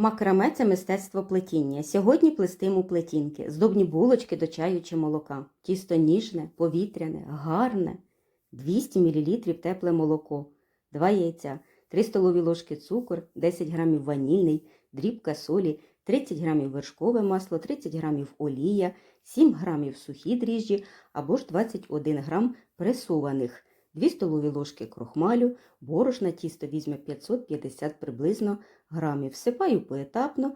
Макраме це мистецтво плетіння. Сьогодні плестиму плетінки, здобні булочки до чаю чи молока. Тісто ніжне, повітряне, гарне. 200 мл тепле молоко, 2 яйця, 3 столові ложки цукор, 10 грамів ванільний, дрібка солі, 30 грамів вершкове масло, 30 грамів олія, 7 грамів сухі дріжджі або ж 21 грам пресованих, 2 столові ложки крохмалю, борошна тісто візьме 550 приблизно грамів. Всипаю поетапно,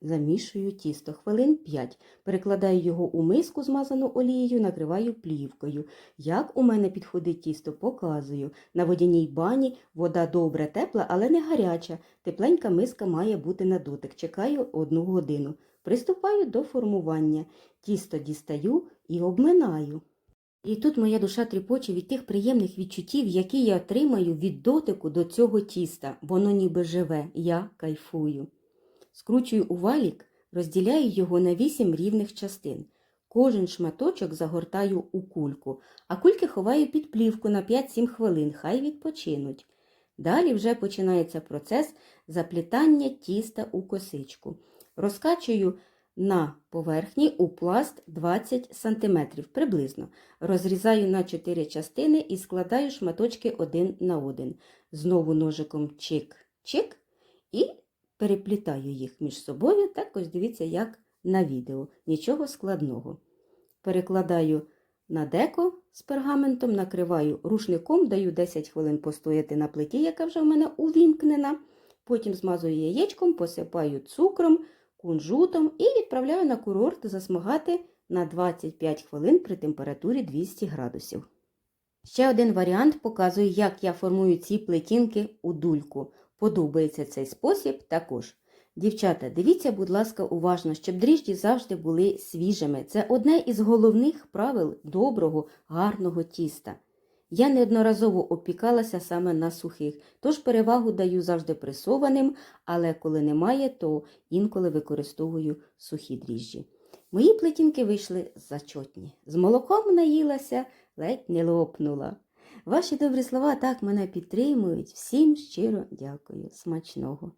замішую тісто хвилин 5. Перекладаю його у миску, змазану олією, накриваю плівкою. Як у мене підходить тісто, показую. На водяній бані вода добре тепла, але не гаряча. Тепленька миска має бути на дотик. Чекаю одну годину. Приступаю до формування. Тісто дістаю і обминаю. І тут моя душа тріпоче від тих приємних відчуттів, які я отримаю від дотику до цього тіста. Воно ніби живе, я кайфую. Скручую у валік, розділяю його на вісім рівних частин. Кожен шматочок загортаю у кульку, а кульки ховаю під плівку на 5-7 хвилин, хай відпочинуть. Далі вже починається процес заплітання тіста у косичку. Розкачую на поверхні у пласт 20 см приблизно. Розрізаю на 4 частини і складаю шматочки один на один. Знову ножиком чик-чик і переплітаю їх між собою. Так ось дивіться, як на відео. Нічого складного. Перекладаю на деко з пергаментом, накриваю рушником, даю 10 хвилин постояти на плиті, яка вже в мене увімкнена. Потім змазую яєчком, посипаю цукром, кунжутом і відправляю на курорт засмагати на 25 хвилин при температурі 200 градусів. Ще один варіант показує, як я формую ці плетінки у дульку. Подобається цей спосіб також. Дівчата, дивіться, будь ласка, уважно, щоб дріжджі завжди були свіжими. Це одне із головних правил доброго, гарного тіста. Я неодноразово опікалася саме на сухих, тож перевагу даю завжди пресованим, але коли немає, то інколи використовую сухі дріжджі. Мої плетінки вийшли зачотні. З молоком наїлася, ледь не лопнула. Ваші добрі слова так мене підтримують. Всім щиро дякую. Смачного!